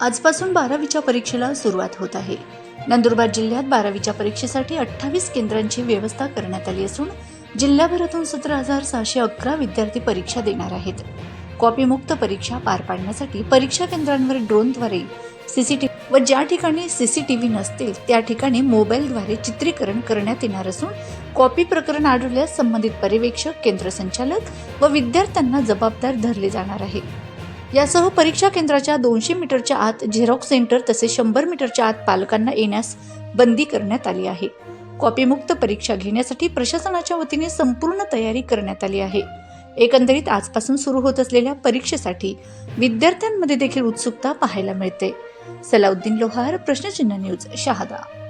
आजपासून बारावीच्या परीक्षेला सुरुवात होत आहे. नंदुरबार जिल्ह्यात बारावीच्या परीक्षेसाठी अठ्ठावीस केंद्रांची व्यवस्था करण्यात आली असून जिल्ह्याभरातून सतरा हजार सहाशे अकरा विद्यार्थी परीक्षा देणार आहेत. कॉपीमुक्त परीक्षा पार पाडण्यासाठी परीक्षा केंद्रांवर ड्रोनद्वारे सीसीटीव्ही व ज्या ठिकाणी सीसीटीव्ही नसतील त्या ठिकाणी मोबाईलद्वारे चित्रीकरण करण्यात येणार असून कॉपी प्रकरण आढळल्यास संबंधित पर्यवेक्षक केंद्र संचालक व विद्यार्थ्यांना जबाबदार धरले जाणार आहे. यासह परीक्षा केंद्राच्या दोनशे मीटरच्या आत झेरॉक्स सेंटर तसेच शंभर मीटरच्या आत पालकांना येण्यास बंदी करण्यात आली आहे. कॉपीमुक्त परीक्षा घेण्यासाठी प्रशासनाच्या वतीने संपूर्ण तयारी करण्यात आली आहे. एकंदरीत आजपासून सुरू होत असलेल्या परीक्षेसाठी विद्यार्थ्यांमध्ये देखील उत्सुकता पाहायला मिळते. सलाउद्दीन लोहार प्रश्नचिन्ह न्यूज शहादा.